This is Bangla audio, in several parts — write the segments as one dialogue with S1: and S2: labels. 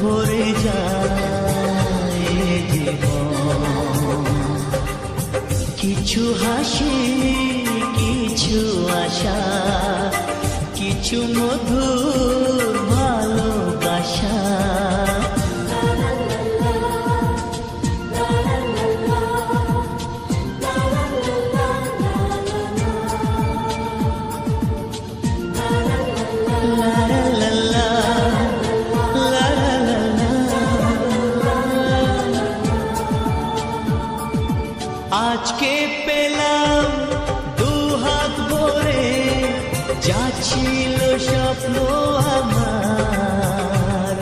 S1: ভরে যায় জীবন। কিছু হাসি কিছু আশা কিছু মধুর আজকে পেলাম দু হাত ভরে যাচ্ছিল স্বপ্ন আমার।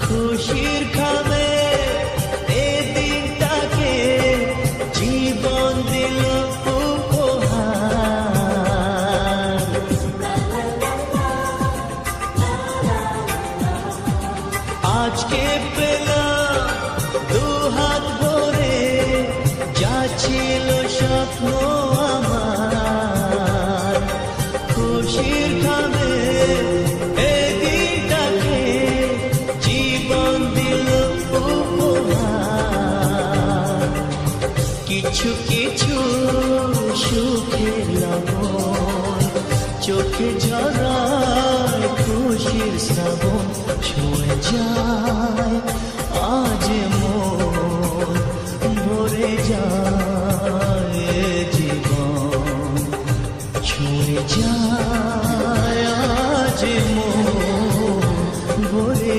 S1: খুশির খাবে এ জীবন দিল আজকে পেলাম যাচ্ছিল স্বপ্ন আমার। খুশির খাবে এদিনটাকে জীবন দিল উপহার। কিছু কিছু সুখের লবণ, চোখে ঝরায় খুশির শ্রাবণ ছুঁয়ে যায় যায় আজ ভরে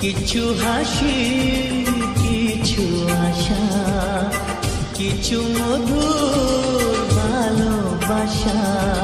S1: কিছু হাসি কিছু আশা কিছু মধুর ভালোবাসা।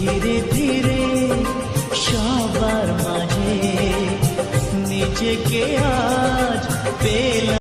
S1: ধীরে ধীরে সবার মাঝে নিজেকে আজ পেলাম।